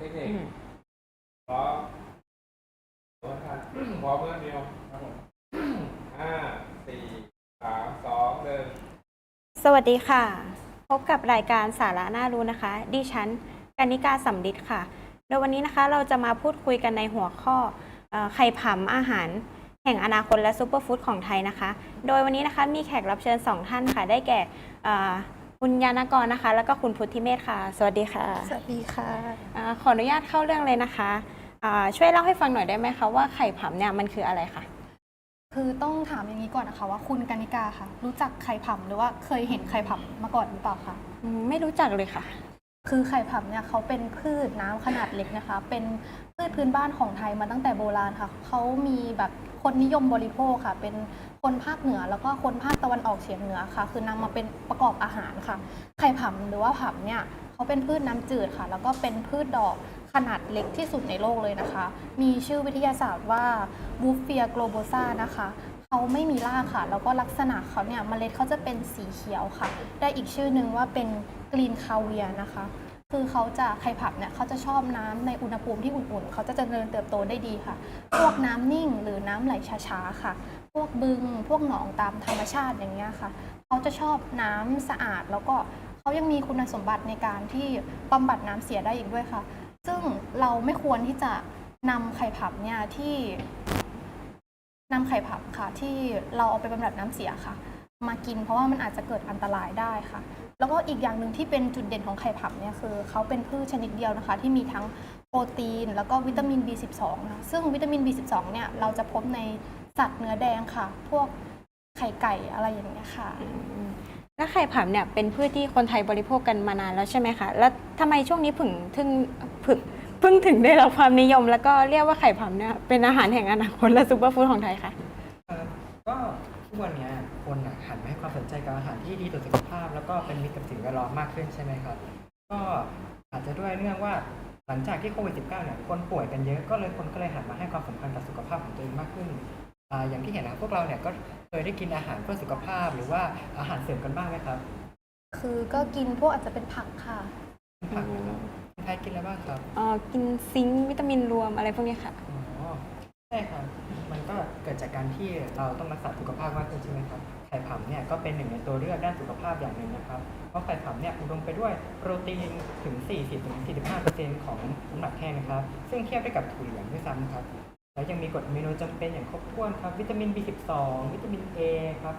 เทคนิคพร้อมพร้อมครับพร้อมเมื่อเดียวครับผมห้าสี่สามสองหนึ่งสวัสดีค่ะ พบกับรายการสาระน่ารู้นะคะ ดิฉันกนิกาสำลิดค่ะ โดยวันนี้นะคะเราจะมาพูดคุยกันในหัวข้อเอ่อไข่ผำอาหาร แห่งอนาคตและซูเปอร์ฟู้ดของไทยนะคะ โดยวันนี้นะคะมีแขกรับเชิญสองท่านค่ะ ได้แก่เอ่อ คุณยานกรนะคะ แล้วก็คุณพุทธิเมธค่ะ สวัสดีค่ะสวัสดีค่ะเอ่อขออนุญาตเข้าเรื่องเลยนะคะอ่าช่วยเล่าให้ฟังหน่อยได้ไหมคะว่าไข่ผำเนี่ยมันคืออะไรคะคือต้องถามอย่างนี้ก่อนนะคะ ว่าคุณกนิกาค่ะ รู้จักไข่ผำหรือว่าเคยเห็นไข่ผำมาก่อนหรือเปล่าคะอืมไม่รู้จักเลยค่ะ คือไข่ผำเนี่ยเขาเป็นพืชน้ำขนาดเล็กนะคะ เป็นพืชพื้นบ้านของไทยมาตั้งแต่โบราณค่ะเขามีแบบคนนิยมบริโภคค่ะ เป็น คนภาคเหนือแล้วก็คนภาคตะวันออกเฉียงเหนือค่ะ คือนำมาเป็นประกอบอาหารค่ะ ไข่ผำหรือว่าผำเนี่ยเขาเป็นพืชน้ำจืดค่ะ แล้วก็เป็นพืชดอกขนาดเล็กที่สุดในโลกเลยนะคะ มีชื่อวิทยาศาสตร์ว่าบูฟเฟียโกลโบซานะคะเขาไม่มีรากค่ะ แล้วก็ลักษณะเขาเนี่ยเมล็ดเขาจะเป็นสีเขียวค่ะ ได้อีกชื่อหนึ่งว่าเป็นกรีนคาเวียนะคะ คือเขาจะไข่ผับเนี่ยเขาจะชอบน้ำในอุณหภูมิที่อุ่นๆ เขาจะเจริญเติบโตได้ดีค่ะ พวกน้ำนิ่งหรือน้ำไหลช้าๆ ค่ะ พวกบึง พวกหนองตามธรรมชาติอย่างเงี้ยค่ะ เขาจะชอบน้ำสะอาด แล้วก็เขายังมีคุณสมบัติในการที่บำบัดน้ำเสียได้อีกด้วยค่ะ ซึ่งเราไม่ควรที่จะนำไข่ผับเนี่ยที่นำไข่ผับค่ะ ที่เราเอาไปบำบัดน้ำเสียค่ะ มากินเพราะว่ามันอาจจะเกิดอันตรายได้ค่ะ แล้วก็อีกอย่างหนึ่งที่เป็นจุดเด่นของไข่ผับเนี่ยคือเขาเป็นพืชชนิดเดียวนะคะ ที่มีทั้งโปรตีน แล้วก็วิตามิน B12 นะซึ่งวิตามิน B12 เนี่ยเราจะพบใน สัตว์เนื้อแดงค่ะ พวกไข่ไก่อะไรอย่างเงี้ยค่ะ แล้วไข่ผำเนี่ยเป็นพืชที่คนไทยบริโภคกันมานานแล้วใช่ไหมคะ แล้วทำไมช่วงนี้ผึ่งถึงผึ่งเพิ่งถึงได้รับความนิยม แล้วก็เรียกว่าไข่ผำเนี่ยเป็นอาหารแห่งอนาคตและซูเปอร์ฟู้ดของไทยค่ะเอ่อก็ทุกวันเนี้ยคนอะหันมาให้ความสนใจกับอาหารที่ดีต่อสุขภาพ แล้วก็เป็นมิตรกับสิ่งแวดล้อมมากขึ้นใช่ไหมครับ ก็อาจจะด้วยเนื่องว่าหลังจากที่โควิด -19 เนี่ยคนป่วยกันเยอะก็เลยคนก็เลยหันมาให้ความสำคัญกับสุขภาพของตัวเองมากขึ้น อ่าอย่างที่เห็นนะพวกเราเนี่ยก็เคยได้กินอาหารเพื่อสุขภาพ หรือว่าอาหารเสริมกันบ้างไหมครับคือก็กินพวกอาจจะเป็นผักค่ะผักนะครับคุณไทยกินอะไรบ้างครับอ๋อกินซิงค์วิตามินรวมอะไรพวกนี้ค่ะ อ๋อใช่ครับมันก็เกิดจากการที่เราต้องรักษาสุขภาพมากขึ้นใช่ไหมครับไข่ผำเนี่ยก็เป็นหนึ่งในตัวเลือกด้านสุขภาพอย่างหนึ่งนะครับเพราะไข่ผำเนี่ยอุดมไปด้วยโปรตีนถึง 40-45%ของน้ำหนักแห้งนะครับ ซึ่งเทียบได้กับถั่วเหลืองด้วยซ้ำครับ แล้วยังมีกรดอะมิโนจำเป็นอย่างครบถ้วนครับวิตามิน B12 วิตามิน A ครับ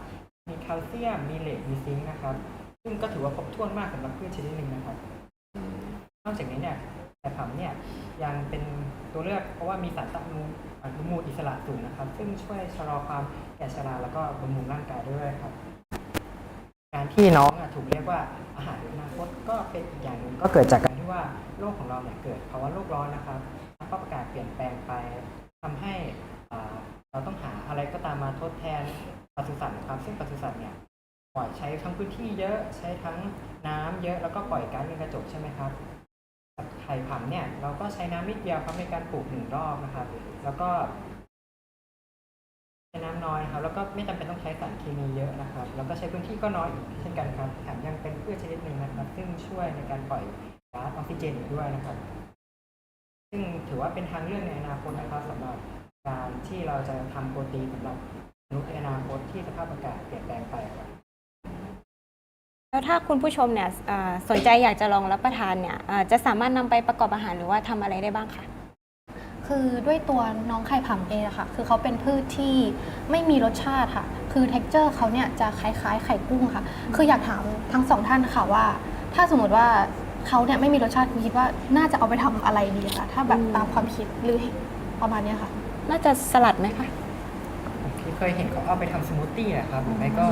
มีแคลเซียมมีเหล็กมีซิงค์นะครับ ซึ่งก็ถือว่าครบถ้วนมากสำหรับพืชชนิดหนึ่งนะครับนอกจากนี้เนี่ยไข่ผำเนี่ยยังเป็นตัวเลือกเพราะว่ามีสารต้านอนุมูลอิสระสูงนะครับ ซึ่งช่วยชะลอความแก่ชราแล้วก็บำรุงร่างกายด้วยครับ การที่น้องอะถูกเรียกว่าอาหารอนาคตก็เป็นอีกอย่างหนึ่งก็เกิดจากการที่ว่าโลกของเราเนี่ยเกิดภาวะโลกร้อนนะครับสภาพอากาศเปลี่ยนแปลงไป ทำให้เราต้องหาอะไรก็ตามมาทดแทนปศุสัตว์นะครับ ซึ่งปศุสัตว์เนี่ยปล่อยใช้ทั้งพื้นที่เยอะใช้ทั้งน้ำเยอะแล้วก็ปล่อยก๊าซเรือนกระจกใช่ไหมครับไข่ผำเนี่ยเราก็ใช้น้ำนิดเดียวครับในการปลูกหนึ่งรอบนะครับ แล้วก็ใช้น้ำน้อยนะครับ แล้วก็ไม่จำเป็นต้องใช้สารเคมีเยอะนะครับ แล้วก็ใช้พื้นที่ก็น้อยเช่นกันครับแถมยังเป็นพืชชนิดหนึ่งนะครับ ซึ่งช่วยในการปล่อยก๊าซออกซิเจนอีกด้วยนะครับ ซึ่งถือว่าเป็นทางเลือกในอนาคตนะครับสำหรับการที่เราจะทำโปรตีนสำหรับมนุษย์ในอนาคตที่สภาพอากาศเปลี่ยนแปลงไปครับ แล้วถ้าคุณผู้ชมเนี่ยเอ่อสนใจอยากจะลองรับประทานเนี่ยเอ่อจะสามารถนำไปประกอบอาหารหรือว่าทำอะไรได้บ้างคะ คือด้วยตัวน้องไข่ผำเองอะค่ะ คือเขาเป็นพืชที่ไม่มีรสชาติค่ะ คือ t e x t อร์เขาเนี่ยจะคล้ายๆ ไข่กุ้งค่ะ คืออยากถามทั้งสองท่านค่ะว่า ถ้าสมมติว่า เขาเนี่ยไม่มีรสชาติคุณคิดว่าน่าจะเอาไปทำอะไรดีคะถ้าแบบอืมตามความคิดหรือประมาณเนี้ยค่ะ น่าจะสลัดไหมคะ ที่เคยเห็นเขาเอาไปทำสมูทตี้นะครับหรือไม่ก็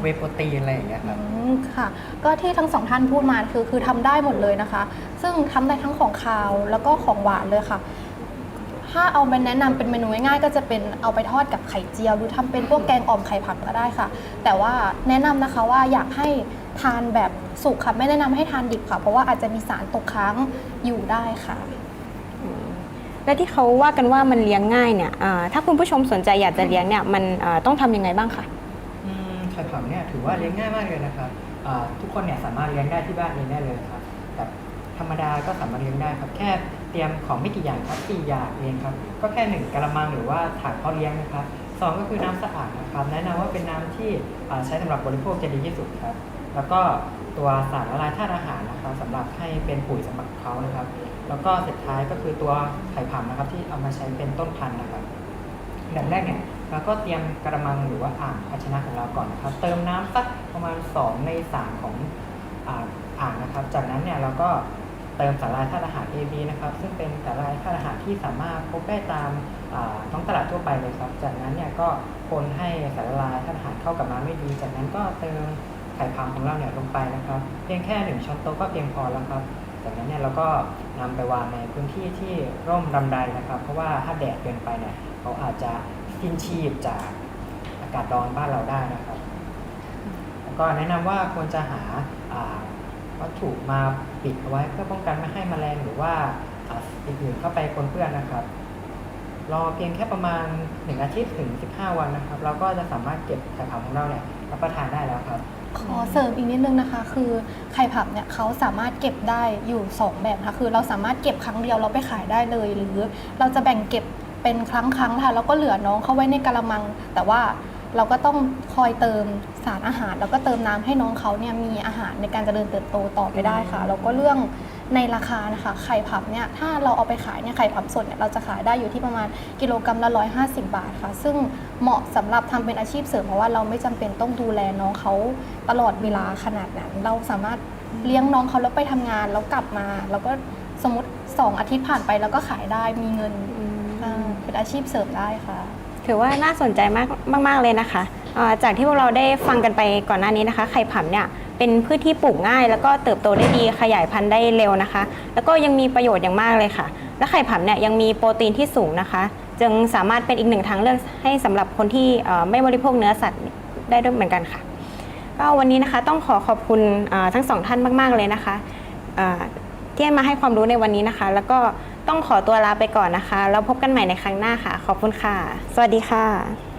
เวย์โปรตีนอะไรอย่างเงี้ยครับ อืมค่ะก็ที่ทั้งสองท่านพูดมาคือคือทำได้หมดเลยนะคะ ซึ่งทำได้ทั้งของคาวแล้วก็ของหวานเลยค่ะ ถ้าเอาไปแนะนำเป็นเมนูง่ายๆก็จะเป็นเอาไปทอดกับไข่เจียว หรือทำเป็นพวกแกงอ่อมไข่ผัดก็ได้ค่ะ แต่ว่าแนะนำนะคะว่าอยากให้ ทานแบบสุกค่ะไม่แนะนำให้ทานดิบค่ะ เพราะว่าอาจจะมีสารตกค้างอยู่ได้ค่ะ และที่เขาว่ากันว่ามันเลี้ยงง่ายเนี่ยเอ่อถ้าคุณผู้ชมสนใจอยากจะเลี้ยงเนี่ยมันเอ่อต้องทำยังไงบ้างคะ อืมไข่ผำเนี่ยถือว่าเลี้ยงง่ายมากเลยนะครับอ่าทุกคนเนี่ยสามารถเลี้ยงได้ที่บ้านเองได้เลยครับแบบธรรมดาก็สามารถเลี้ยงได้ครับแค่เตรียมของไม่กี่อย่างครับสี่อย่างเองครับก็แค่หนึ่งกระมังหรือว่าถาดเพาะเลี้ยงนะครับสองก็คือน้ำสะอาดนะครับแนะนำว่าเป็นน้ำที่อ่าใช้สำหรับบริโภคจะดีที่สุดครับ แล้วก็ตัวสารละลายธาตุอาหารนะครับสำหรับให้เป็นปุ๋ยสำหรับเขานะครับ แล้วก็สุดท้ายก็คือตัวไข่ผำนะครับ ที่เอามาใช้เป็นต้นพันธุ์นะครับอันดับแรกเนี่ยเราก็เตรียมกระมังหรือว่าอ่างภาชนะของเราก่อนนะครับ เติมน้ำสักประมาณ 2 ใน 3 ของอ่างนะครับ จากนั้นเนี่ยเราก็เติมสารละลายธาตุอาหาร AB นะครับ ซึ่งเป็นสารละลายธาตุอาหารที่สามารถพบได้ตามาท้องตลาดทั่วไปเลยครับ จากนั้นเนี่ยก็คนให้สารละลายธาตุอาหารเข้ากับน้ำไม่ดี จากนั้นก็เติม ไข่พามของเราเนี่ยลงไปนะครับ เพียงแค่หนึ่งช้อนโต๊ะก็เพียงพอแล้วครับ จากนั้นเนี่ยเราก็นำไปวางในพื้นที่ที่ร่มรำไรนะครับ เพราะว่าถ้าแดดเกินไปเนี่ยเขาอาจจะสิ้นชีพจากอากาศร้อนบ้านเราได้นะครับ แล้วก็แนะนำว่าควรจะหาวัตถุมาปิดเอาไว้เพื่อป้องกันไม่ให้แมลงหรือว่าสิ่งอื่นเข้าไปปนเปื้อนนะครับ รอเพียงแค่ประมาณ 1 อาทิตย์ถึง 15 วันนะครับ เราก็จะสามารถเก็บไข่ผำของเราเนี่ยรับประทานได้แล้วครับ ขอเสริมอีกนิดนึงนะคะ คือไข่ผับเนี่ยเขาสามารถเก็บได้อยู่ 2 แบบนะคะคือเราสามารถเก็บครั้งเดียวเราไปขายได้เลย หรือเราจะแบ่งเก็บเป็นครั้งครั้งค่ะแล้วก็เหลือน้องเขาไว้ในกระมัง แต่ว่าเราก็ต้องคอยเติมสารอาหาร แล้วก็เติมน้ำให้น้องเขาเนี่ยมีอาหารในการเจริญเติบโตต่อไปได้ค่ะแล้วก็เรื่อง ในราคานะคะไข่ผับเนี่ยถ้าเราเอาไปขายเนี่ยไข่ผับสดเนี่ยเราจะขายได้อยู่ที่ประมาณกิโลกรัมละ 150 บาทค่ะ ซึ่งเหมาะสำหรับทำเป็นอาชีพเสริมเพราะว่าเราไม่จำเป็นต้องดูแลน้องเขาตลอดเวลาขนาดนั้น เราสามารถเลี้ยงน้องเขาแล้วไปทำงานแล้วกลับมา แล้วก็สมมติ 2 อาทิตย์ผ่านไปแล้วก็ขายได้มีเงินอ่าเป็นอาชีพเสริมได้ค่ะ ถือว่าน่าสนใจมากมากๆเลยนะคะเอ่อ จากที่พวกเราได้ฟังกันไปก่อนหน้านี้นะคะ ไข่ผำเนี่ยเป็นพืชที่ปลูกง่าย แล้วก็เติบโตได้ดีขยายพันธุ์ได้เร็วนะคะ แล้วก็ยังมีประโยชน์อย่างมากเลยค่ะ และไข่ผำเนี่ยยังมีโปรตีนที่สูงนะคะ จึงสามารถเป็นอีกหนึ่งทางเลือกให้สำหรับคนที่ไม่บริโภคเนื้อสัตว์ได้ด้วยเหมือนกันค่ะก็วันนี้นะคะต้องขอขอบคุณทั้งสองท่านมาก ๆ เลยนะคะที่มาให้ความรู้ในวันนี้นะคะ แล้วก็ต้องขอตัวลาไปก่อนนะคะ แล้วพบกันใหม่ในครั้งหน้าค่ะ ขอบคุณค่ะ สวัสดีค่ะ